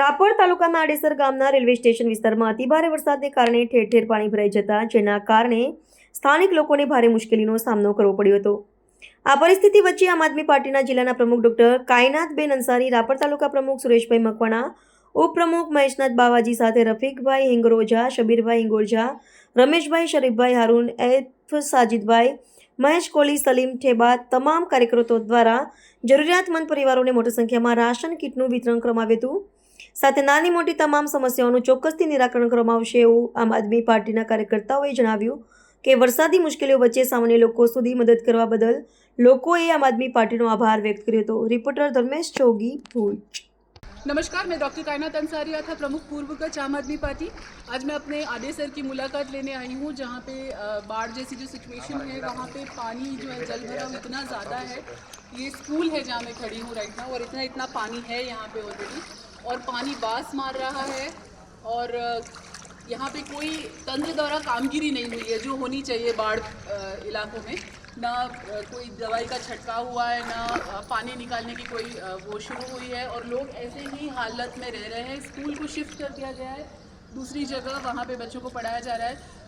રાપર તાલુકાના આડેસર ગામના railway station વિસ્તારમાં અતિભારે વરસાદને કારણે ઠેર ઠેર પાણી ભરાઈ જતા જેના કારણે સ્થાનિક લોકોને ભારે મુશ્કેલીનો સામનો કરવો પડ્યો હતો આ પરિસ્થિતિ વચ્ચે આમ આદમી પાર્ટીના જિલ્લાના પ્રમુખ ડોક્ટર કાયનાથબેન અંસારી રાપર તાલુકા પ્રમુખ સુરેશભાઈ મકવાણા ઉપપ્રમુખ મહેશનાથ બાવાજી સાથે રફીકભાઈ હિંગરોજા શબીરભાઈ હિંગોરજા રમેશભાઈ શરીફભાઈ હારૂન એફ સાજીદભાઈ મહેશ કોહલી સલીમ ઠેબા તમામ કાર્યકર્તાઓ દ્વારા જરૂરિયાતમંદ પરિવારોને મોટી સંખ્યામાં રાશન કીટનું વિતરણ કરવામાં આવ્યું હતું सतनाली મોટી તમામ સમસ્યાઓનો ચોકસથી નિરાકરણ કરવામાં આવશે એવું આમ આદમી પાર્ટીના કાર્યકર્તાઓએ જણાવ્યું કે વરસાદી મુશ્કેલીઓ વચ્ચે સામાન્ય લોકો સુધી મદદ કરવા બદલ લોકોએ આમ આદમી પાર્ટીનો આભાર વ્યક્ત કર્યો તો રિપોર્ટર ધર્મેશ ચોગી પોંચ નમસ્કાર મે ડોક્ટર કૈનાત अंसारी આખા પ્રમુખ પૂર્વક આમ આદમી પાર્ટી આજ મે અપને આદેશ સર કી મુલાકાત લેને આહી હું જહાપે બાડ જેસી જો સિચ્યુએશન હે વહાપે પાણી જો હે જલ ભરાવ ઇતના જ્યાદા હે યે સ્કૂલ હે જહા મેં ખડી હું રાઇટ નાઉ ઓર ઇતના ઇતના પાણી હે યહાપે ઓલરેડી और पानी बास मार रहा है और यहाँ पे कोई तंत्र द्वारा कामगिरी नहीं हुई है जो होनी चाहिए बाढ़ इलाकों में ना कोई दवाई का छटका हुआ है ना पानी निकालने की कोई वो शुरू हुई है और लोग ऐसे ही हालत में रह रहे हैं स्कूल को शिफ्ट कर दिया गया है दूसरी जगह वहाँ पे बच्चों को पढ़ाया जा रहा है